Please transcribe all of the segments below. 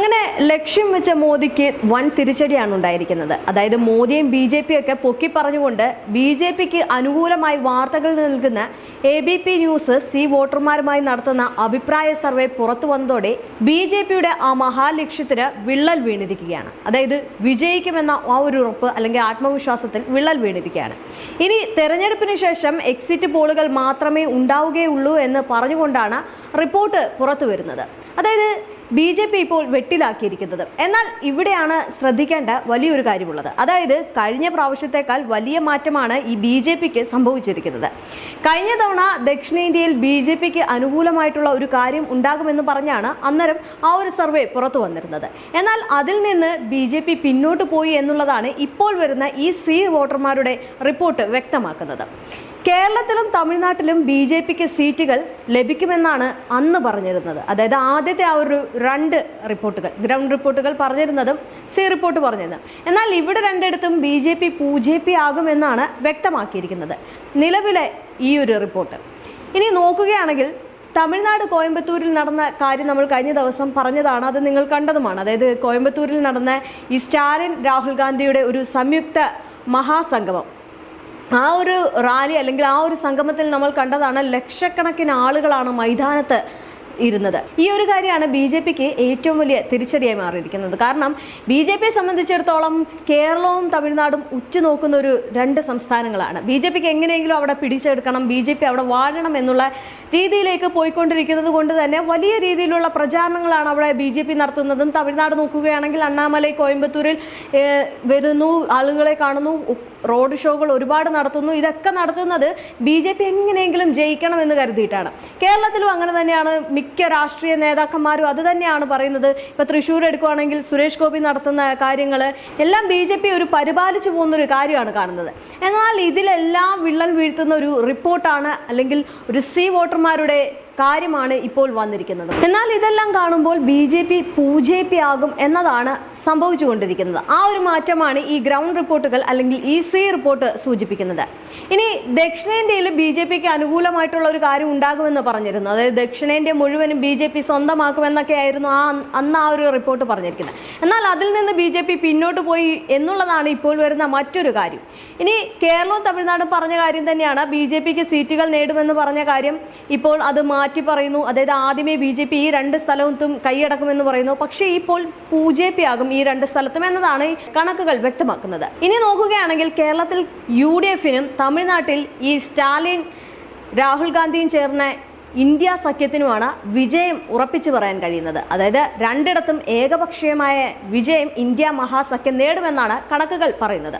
അങ്ങനെ ലക്ഷ്യം വെച്ച മോദിക്ക് വൻ തിരിച്ചടിയാണ് ഉണ്ടായിരിക്കുന്നത്. അതായത് മോദിയും ബി ജെ പി ഒക്കെ പൊക്കി പറഞ്ഞുകൊണ്ട് ബി ജെ പിക്ക് അനുകൂലമായി വാർത്തകൾ നൽകുന്ന A B P News C വോട്ടർമാരുമായി നടത്തുന്ന അഭിപ്രായ സർവേ പുറത്തു വന്നതോടെ ബി ജെ പിയുടെ ആ മഹാലക്ഷ്യത്തിന് വിള്ളൽ വീണിരിക്കുകയാണ്. അതായത് വിജയിക്കുമെന്ന ആ ഒരു ഉറപ്പ് അല്ലെങ്കിൽ ആത്മവിശ്വാസത്തിൽ വിള്ളൽ വീണിരിക്കുകയാണ്. ഇനി തെരഞ്ഞെടുപ്പിന് ശേഷം എക്സിറ്റ് പോളുകൾ മാത്രമേ ഉണ്ടാവുകയുള്ളൂ എന്ന് പറഞ്ഞുകൊണ്ടാണ് റിപ്പോർട്ട് പുറത്തു വരുന്നത്. അതായത് ബി ജെ പി ഇപ്പോൾ വെട്ടിലാക്കിയിരിക്കുന്നത്. എന്നാൽ ഇവിടെയാണ് ശ്രദ്ധിക്കേണ്ട വലിയൊരു കാര്യമുള്ളത്. അതായത് കഴിഞ്ഞ പ്രാവശ്യത്തേക്കാൾ വലിയ മാറ്റമാണ് ഈ ബി ജെ പിക്ക് സംഭവിച്ചിരിക്കുന്നത്. കഴിഞ്ഞ തവണ ദക്ഷിണേന്ത്യയിൽ ബി ജെ പിക്ക് അനുകൂലമായിട്ടുള്ള ഒരു കാര്യം ഉണ്ടാകുമെന്ന് പറഞ്ഞാണ് അന്നേരം ആ ഒരു സർവേ പുറത്തു വന്നിരുന്നത്. എന്നാൽ അതിൽ നിന്ന് ബി ജെ പി പിന്നോട്ട് പോയി എന്നുള്ളതാണ് ഇപ്പോൾ വരുന്ന ഈ സി വോട്ടർമാരുടെ റിപ്പോർട്ട് വ്യക്തമാക്കുന്നത്. കേരളത്തിലും തമിഴ്നാട്ടിലും ബി ജെ പിക്ക് സീറ്റുകൾ ലഭിക്കുമെന്നാണ് അന്ന് പറഞ്ഞിരുന്നത്. അതായത് ആദ്യത്തെ ആ ഒരു രണ്ട് റിപ്പോർട്ടുകൾ ഗ്രൗണ്ട് റിപ്പോർട്ടുകൾ പറഞ്ഞിരുന്നതും സി റിപ്പോർട്ട് പറഞ്ഞിരുന്നത്. എന്നാൽ ഇവിടെ രണ്ടിടത്തും ബി ജെ പി പൂ ജെ പി ആകുമെന്നാണ് വ്യക്തമാക്കിയിരിക്കുന്നത്. നിലവിലെ ഈ ഒരു റിപ്പോർട്ട്. ഇനി നോക്കുകയാണെങ്കിൽ തമിഴ്നാട് കോയമ്പത്തൂരിൽ നടന്ന കാര്യം നമ്മൾ കഴിഞ്ഞ ദിവസം പറഞ്ഞതാണ് അത് നിങ്ങൾ കണ്ടതുമാണ്. അതായത് കോയമ്പത്തൂരിൽ നടന്ന ഈ സ്റ്റാലിൻ രാഹുൽ ഗാന്ധിയുടെ ഒരു സംയുക്ത മഹാസംഗമം. ആ ഒരു റാലി അല്ലെങ്കിൽ ആ ഒരു സംഗമത്തിൽ നമ്മൾ കണ്ടതാണ് ലക്ഷക്കണക്കിന് ആളുകളാണ് മൈതാനത്ത് ഇരുന്നത്. ഈ ഒരു കാര്യമാണ് ബി ജെ പിക്ക് ഏറ്റവും വലിയ തിരിച്ചടിയായി മാറിയിരിക്കുന്നത്. കാരണം ബി ജെ പിയെ സംബന്ധിച്ചിടത്തോളം കേരളവും തമിഴ്നാടും ഉറ്റുനോക്കുന്ന ഒരു രണ്ട് സംസ്ഥാനങ്ങളാണ്. ബി ജെ പിക്ക് എങ്ങനെയെങ്കിലും അവിടെ പിടിച്ചെടുക്കണം ബി ജെ പി അവിടെ വാഴണം എന്നുള്ള രീതിയിലേക്ക് പോയിക്കൊണ്ടിരിക്കുന്നത് കൊണ്ട് തന്നെ വലിയ രീതിയിലുള്ള പ്രചാരണങ്ങളാണ് അവിടെ ബി ജെ പി നടത്തുന്നതും. തമിഴ്നാട് നോക്കുകയാണെങ്കിൽ അണ്ണാമലൈ കോയമ്പത്തൂരിൽ വരുന്നു ആളുകളെ കാണുന്നു റോഡ് ഷോകൾ ഒരുപാട് നടത്തുന്നു. ഇതൊക്കെ നടത്തുന്നത് ബി ജെ പി എങ്ങനെയെങ്കിലും ജയിക്കണം എന്ന് കരുതിയിട്ടാണ്. കേരളത്തിലും അങ്ങനെ തന്നെയാണ്. മിക്ക രാഷ്ട്രീയ നേതാക്കന്മാരും അത് തന്നെയാണ് പറയുന്നത്. ഇപ്പൊ തൃശ്ശൂർ എടുക്കുവാണെങ്കിൽ സുരേഷ് ഗോപി നടത്തുന്ന കാര്യങ്ങൾ എല്ലാം ബി ജെ പി ഒരു പരിപാലിച്ചു പോകുന്ന ഒരു കാര്യമാണ് കാണുന്നത്. എന്നാൽ ഇതിലെല്ലാം വിള്ളൽ വീഴ്ത്തുന്ന ഒരു റിപ്പോർട്ടാണ് അല്ലെങ്കിൽ ഒരു സി വോട്ടർമാരുടെ കാര്യമാണ് ഇപ്പോൾ വന്നിരിക്കുന്നത്. എന്നാൽ ഇതെല്ലാം കാണുമ്പോൾ ബി ജെ പി പൂജെ പി ആകും എന്നതാണ് സംഭവിച്ചുകൊണ്ടിരിക്കുന്നത്. ആ ഒരു മാറ്റമാണ് ഈ ഗ്രൗണ്ട് റിപ്പോർട്ടുകൾ അല്ലെങ്കിൽ ഇ സി റിപ്പോർട്ട് സൂചിപ്പിക്കുന്നത്. ഇനി ദക്ഷിണേന്ത്യയിൽ ബി ജെ പിക്ക് അനുകൂലമായിട്ടുള്ള ഒരു കാര്യം ഉണ്ടാകുമെന്ന് പറഞ്ഞിരുന്നു. അതായത് ദക്ഷിണേന്ത്യ മുഴുവനും ബി ജെ പി സ്വന്തമാക്കുമെന്നൊക്കെ ആയിരുന്നു ആ അന്ന് ആ ഒരു റിപ്പോർട്ട് പറഞ്ഞിരിക്കുന്നത്. എന്നാൽ അതിൽ നിന്ന് ബി ജെ പി പിന്നോട്ട് പോയി എന്നുള്ളതാണ് ഇപ്പോൾ വരുന്ന മറ്റൊരു കാര്യം. ഇനി കേരളവും തമിഴ്നാടും പറഞ്ഞ കാര്യം തന്നെയാണ്. ബി ജെ പിക്ക് സീറ്റുകൾ നേടുമെന്ന് പറഞ്ഞ കാര്യം ഇപ്പോൾ അത് മാറ്റി പറയുന്നു. അതായത് ആദ്യമേ ബി ജെ പി ഈ രണ്ട് സ്ഥലത്തും കൈയടക്കുമെന്ന് പറയുന്നു. പക്ഷേ ഇപ്പോൾ പൂജെ പി ആകും. ഈ രണ്ട് സ്ഥലത്തും എന്നതാണ് കണക്കുകൾ വ്യക്തമാക്കുന്നത്. ഇനി നോക്കുകയാണെങ്കിൽ കേരളത്തിൽ യു ഡി എഫിനും തമിഴ്നാട്ടിൽ ഈ സ്റ്റാലിൻ രാഹുൽ ഗാന്ധിയും ചേർന്ന ഇന്ത്യ സഖ്യത്തിനുമാണ് വിജയം ഉറപ്പിച്ചു പറയാൻ കഴിയുന്നത്. അതായത് രണ്ടിടത്തും ഏകപക്ഷീയമായ വിജയം ഇന്ത്യ മഹാസഖ്യം നേടുമെന്നാണ് കണക്കുകൾ പറയുന്നത്.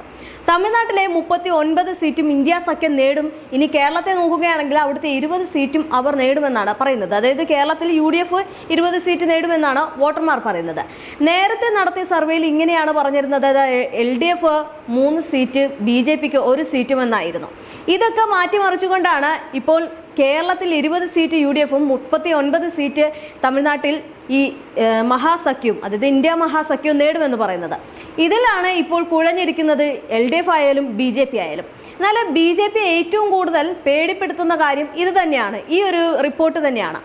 തമിഴ്നാട്ടിലെ മുപ്പത്തി ഒൻപത് സീറ്റും ഇന്ത്യ സഖ്യം നേടും. ഇനി കേരളത്തെ നോക്കുകയാണെങ്കിൽ അവിടുത്തെ ഇരുപത് സീറ്റും അവർ നേടുമെന്നാണ് പറയുന്നത്. അതായത് കേരളത്തിൽ യു ഡി എഫ് ഇരുപത് സീറ്റ് നേടുമെന്നാണ് വോട്ടർമാർ പറയുന്നത്. നേരത്തെ നടത്തിയ സർവേയിൽ ഇങ്ങനെയാണ് പറഞ്ഞിരുന്നത്. എൽ ഡി എഫ് മൂന്ന് സീറ്റ് ബി ജെ പിക്ക് ഒരു സീറ്റുമെന്നായിരുന്നു. ഇതൊക്കെ മാറ്റിമറിച്ചുകൊണ്ടാണ് ഇപ്പോൾ കേരളത്തിൽ ഇരുപത് സീറ്റ് യു ഡി എഫും മുപ്പത്തി ഒൻപത് സീറ്റ് തമിഴ്നാട്ടിൽ ഈ മഹാസഖ്യം മഹാസഖ്യവും അതായത് ഇന്ത്യ മഹാസഖ്യവും നേടുമെന്ന് പറയുന്നത്. ഇതിലാണ് ഇപ്പോൾ കുഴഞ്ഞിരിക്കുന്നത് എൽ ഡി എഫ് ആയാലും ബി ജെ പി ആയാലും. എന്നാൽ ബി ജെ പി ഏറ്റവും കൂടുതൽ പേടിപ്പെടുത്തുന്ന കാര്യം ഇത് തന്നെയാണ്. ഈ ഒരു റിപ്പോർട്ട് തന്നെയാണ്.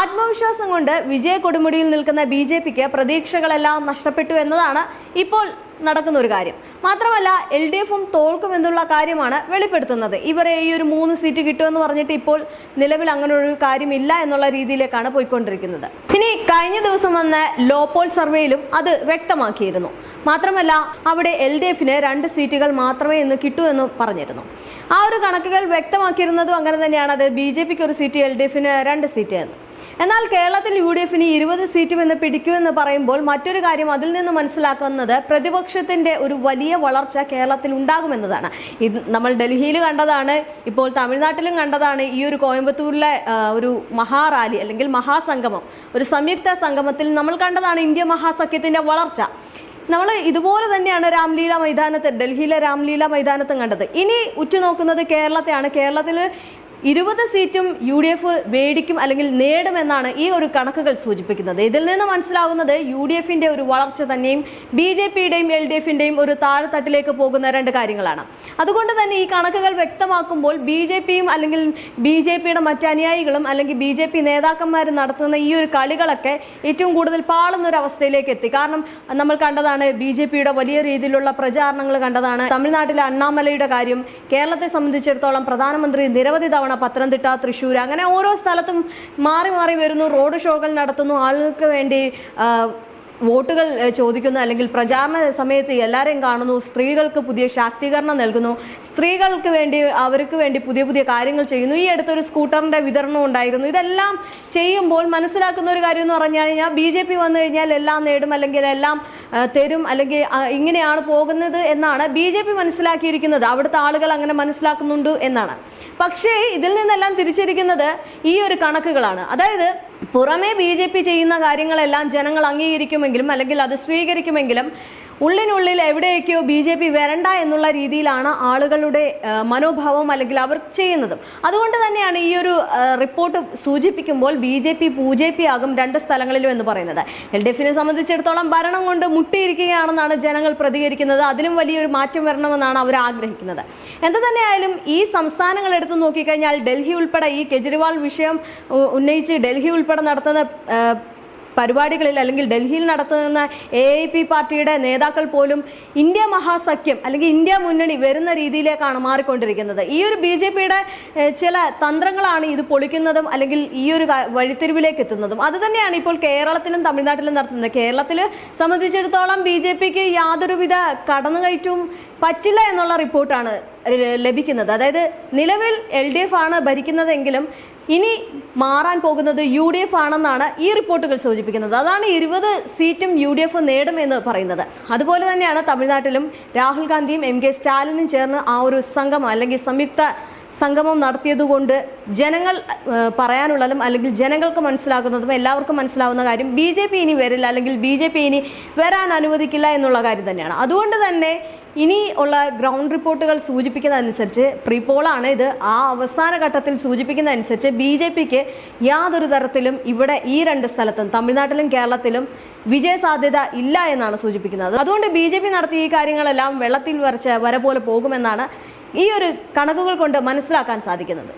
ആത്മവിശ്വാസം കൊണ്ട് വിജയ കൊടുമുടിയിൽ നിൽക്കുന്ന ബി ജെ പിക്ക് പ്രതീക്ഷകളെല്ലാം നഷ്ടപ്പെട്ടു എന്നതാണ് ഇപ്പോൾ നടക്കുന്ന ഒരു കാര്യം. മാത്രമല്ല എൽ ഡി എഫും തോൽക്കുമെന്നുള്ള കാര്യമാണ് വെളിപ്പെടുത്തുന്നത്. ഇവരെ ഈ ഒരു മൂന്ന് സീറ്റ് കിട്ടുമെന്ന് പറഞ്ഞിട്ട് ഇപ്പോൾ നിലവിൽ അങ്ങനെ ഒരു കാര്യമില്ല എന്നുള്ള രീതിയിലേക്കാണ് പോയിക്കൊണ്ടിരിക്കുന്നത്. ഇനി കഴിഞ്ഞ ദിവസം വന്ന ലോപോൾ സർവേയിലും അത് വ്യക്തമാക്കിയിരുന്നു. മാത്രമല്ല അവിടെ എൽ ഡി എഫിന് രണ്ട് സീറ്റുകൾ മാത്രമേ ഇന്ന് കിട്ടൂ എന്ന് പറഞ്ഞിരുന്നു. ആ ഒരു കണക്കുകൾ വ്യക്തമാക്കിയിരുന്നതും അങ്ങനെ തന്നെയാണ്. അത് ബി ജെ പിക്ക് ഒരു സീറ്റ് എൽ ഡി എഫിന് രണ്ട് സീറ്റ് എന്ന്. എന്നാൽ കേരളത്തിൽ യു ഡി എഫിന് ഇരുപത് സീറ്റും എന്ന് പിടിക്കുമെന്ന് പറയുമ്പോൾ മറ്റൊരു കാര്യം അതിൽ നിന്ന് മനസ്സിലാക്കുന്നത് പ്രതിപക്ഷത്തിന്റെ ഒരു വലിയ വളർച്ച കേരളത്തിൽ ഉണ്ടാകുമെന്നതാണ്. ഇത് നമ്മൾ ഡൽഹിയിൽ കണ്ടതാണ് ഇപ്പോൾ തമിഴ്നാട്ടിലും കണ്ടതാണ് ഈ ഒരു കോയമ്പത്തൂരിലെ ഒരു മഹാറാലി അല്ലെങ്കിൽ മഹാസംഗമം. ഒരു സംയുക്ത സംഗമത്തിൽ നമ്മൾ കണ്ടതാണ് ഇന്ത്യ മഹാസഖ്യത്തിന്റെ വളർച്ച. നമ്മൾ ഇതുപോലെ തന്നെയാണ് രാംലീല മൈതാനത്ത് ഡൽഹിയിലെ രാംലീല മൈതാനത്തും കണ്ടത്. ഇനി ഉറ്റുനോക്കുന്നത് കേരളത്തെയാണ്. കേരളത്തിൽ ഇരുപത് സീറ്റും യു ഡി എഫ് മേടിക്കും അല്ലെങ്കിൽ നേടുമെന്നാണ് ഈ ഒരു കണക്കുകൾ സൂചിപ്പിക്കുന്നത്. ഇതിൽ നിന്ന് മനസ്സിലാവുന്നത് യു ഡി എഫിന്റെ ഒരു വളർച്ച തന്നെയും ബി ജെ പിയുടെയും എൽ ഡി എഫിന്റെയും ഒരു താഴെത്തട്ടിലേക്ക് പോകുന്ന രണ്ട് കാര്യങ്ങളാണ്. അതുകൊണ്ട് തന്നെ ഈ കണക്കുകൾ വ്യക്തമാക്കുമ്പോൾ ബി ജെ പിയും അല്ലെങ്കിൽ ബി ജെ പിയുടെ മറ്റനുയായികളും അല്ലെങ്കിൽ ബി ജെ പി നേതാക്കന്മാർ നടത്തുന്ന ഈ ഒരു കളികളൊക്കെ ഏറ്റവും കൂടുതൽ പാളുന്ന ഒരു അവസ്ഥയിലേക്ക് എത്തി. കാരണം നമ്മൾ കണ്ടതാണ് ബി ജെ പിയുടെ വലിയ രീതിയിലുള്ള പ്രചാരണങ്ങൾ കണ്ടതാണ്. തമിഴ്നാട്ടിലെ അണ്ണാമലയുടെ കാര്യം കേരളത്തെ സംബന്ധിച്ചിടത്തോളം പ്രധാനമന്ത്രി നിരവധി തവണ പത്തനംതിട്ട തൃശ്ശൂർ അങ്ങനെ ഓരോ സ്ഥലത്തും മാറി മാറി വരുന്നു. റോഡ് ഷോകൾ നടത്തുന്നു. ആളുകൾക്ക് വേണ്ടി വോട്ടുകൾ ചോദിക്കുന്ന അല്ലെങ്കിൽ പ്രചാരണ സമയത്ത് എല്ലാവരെയും കാണുന്നു സ്ത്രീകൾക്ക് പുതിയ ശാക്തീകരണം നൽകുന്നു. സ്ത്രീകൾക്ക് വേണ്ടി അവർക്ക് വേണ്ടി പുതിയ പുതിയ കാര്യങ്ങൾ ചെയ്യുന്നു. ഈ അടുത്തൊരു സ്കൂട്ടറിന്റെ വിതരണം ഉണ്ടായിരുന്നു. ഇതെല്ലാം ചെയ്യുമ്പോൾ മനസ്സിലാക്കുന്ന ഒരു കാര്യം എന്ന് പറഞ്ഞു കഴിഞ്ഞാൽ ബി ജെ പി വന്നു കഴിഞ്ഞാൽ എല്ലാം നേടും അല്ലെങ്കിൽ എല്ലാം തരും അല്ലെങ്കിൽ ഇങ്ങനെയാണ് പോകുന്നത് എന്നാണ് ബി ജെ പി മനസ്സിലാക്കിയിരിക്കുന്നത്. അവിടുത്തെ ആളുകൾ അങ്ങനെ മനസ്സിലാക്കുന്നുണ്ട് എന്നാണ്. പക്ഷേ ഇതിൽ നിന്നെല്ലാം തിരിച്ചിരിക്കുന്നത് ഈ ഒരു കണക്കുകളാണ്. അതായത് പുറമേ ബി ജെ പി ചെയ്യുന്ന കാര്യങ്ങളെല്ലാം ജനങ്ങൾ അംഗീകരിക്കുമെങ്കിലും അല്ലെങ്കിൽ അത് സ്വീകരിക്കുമെങ്കിലും ഉള്ളിനുള്ളിൽ എവിടെയൊക്കെയോ ബി ജെ പി വരണ്ട എന്നുള്ള രീതിയിലാണ് ആളുകളുടെ മനോഭാവം അല്ലെങ്കിൽ അവർ ചെയ്യുന്നത്. അതുകൊണ്ട് തന്നെയാണ് ഈ ഒരു റിപ്പോർട്ട് സൂചിപ്പിക്കുമ്പോൾ ബി ജെ പി പൂ ജെ പി ആകും രണ്ട് സ്ഥലങ്ങളിലും എന്ന് പറയുന്നത്. എൽ ഡി എഫിനെ സംബന്ധിച്ചിടത്തോളം ഭരണം കൊണ്ട് മുട്ടിയിരിക്കുകയാണെന്നാണ് ജനങ്ങൾ പ്രതികരിക്കുന്നത്. അതിലും വലിയൊരു മാറ്റം വരണമെന്നാണ് അവർ ആഗ്രഹിക്കുന്നത്. എന്ത് തന്നെയായാലും ഈ സംസ്ഥാനങ്ങൾ എടുത്തു നോക്കിക്കഴിഞ്ഞാൽ ഡൽഹി ഉൾപ്പെടെ ഈ കെജ്രിവാൾ വിഷയം ഉന്നയിച്ച് ഡൽഹി ഉൾപ്പെടെ നടത്തുന്ന പരിപാടികളിൽ അല്ലെങ്കിൽ ഡൽഹിയിൽ നടത്തുന്ന എ ഐ പി പാർട്ടിയുടെ നേതാക്കൾ പോലും ഇന്ത്യ മഹാസഖ്യം അല്ലെങ്കിൽ ഇന്ത്യ മുന്നണി വരുന്ന രീതിയിലേക്കാണ് മാറിക്കൊണ്ടിരിക്കുന്നത്. ഈ ഒരു ബി ജെ പിയുടെ ചില തന്ത്രങ്ങളാണ് ഇത് പൊളിക്കുന്നതും അല്ലെങ്കിൽ ഈ ഒരു വഴിത്തിരിവിലേക്ക് എത്തുന്നതും. അത് തന്നെയാണ് ഇപ്പോൾ കേരളത്തിലും തമിഴ്നാട്ടിലും നടത്തുന്നത്. കേരളത്തിൽ സംബന്ധിച്ചിടത്തോളം ബി ജെ പിക്ക് യാതൊരുവിധ കടന്നുകയറ്റവും പറ്റില്ല എന്നുള്ള റിപ്പോർട്ടാണ് ലഭിക്കുന്നത്. അതായത് നിലവിൽ എൽ ഡി എഫ് ആണ് ഭരിക്കുന്നതെങ്കിലും ഇനി മാറാൻ പോകുന്നത് യു ഡി എഫ് ആണെന്നാണ് ഈ റിപ്പോർട്ടുകൾ സൂചിപ്പിക്കുന്നത്. അതാണ് ഇരുപത് സീറ്റും യു ഡി എഫ് നേടുമെന്ന് പറയുന്നത്. അതുപോലെ തന്നെയാണ് തമിഴ്നാട്ടിലും രാഹുൽ ഗാന്ധിയും എം കെ സ്റ്റാലിനും ചേർന്ന് ആ ഒരു സംഗമം അല്ലെങ്കിൽ സംയുക്ത സംഗമം നടത്തിയതുകൊണ്ട് ജനങ്ങൾ പറയാനുള്ളതും അല്ലെങ്കിൽ ജനങ്ങൾക്ക് മനസ്സിലാകുന്നതും എല്ലാവർക്കും മനസ്സിലാവുന്ന കാര്യം ബി ജെ പി ഇനി വരില്ല അല്ലെങ്കിൽ ബി ജെ പി ഇനി വരാൻ അനുവദിക്കില്ല എന്നുള്ള കാര്യം തന്നെയാണ്. അതുകൊണ്ട് തന്നെ ഇനി ഉള്ള ഗ്രൗണ്ട് റിപ്പോർട്ടുകൾ സൂചിപ്പിക്കുന്ന അനുസരിച്ച് പ്രീപോളാണ് ഇത്. ആ അവസാന ഘട്ടത്തിൽ സൂചിപ്പിക്കുന്ന അനുസരിച്ച് ബി ജെ പിക്ക് യാതൊരു തരത്തിലും ഇവിടെ ഈ രണ്ട് സ്ഥലത്തും തമിഴ്നാട്ടിലും കേരളത്തിലും വിജയ സാധ്യത ഇല്ല എന്നാണ് സൂചിപ്പിക്കുന്നത്. അതുകൊണ്ട് ബി ജെ പി നടത്തിയ ഈ കാര്യങ്ങളെല്ലാം വെള്ളത്തിൽ വരച്ച വര പോലെ പോകുമെന്നാണ് ഈ ഒരു കണക്കുകൾ കൊണ്ട് മനസ്സിലാക്കാൻ സാധിക്കുന്നത്.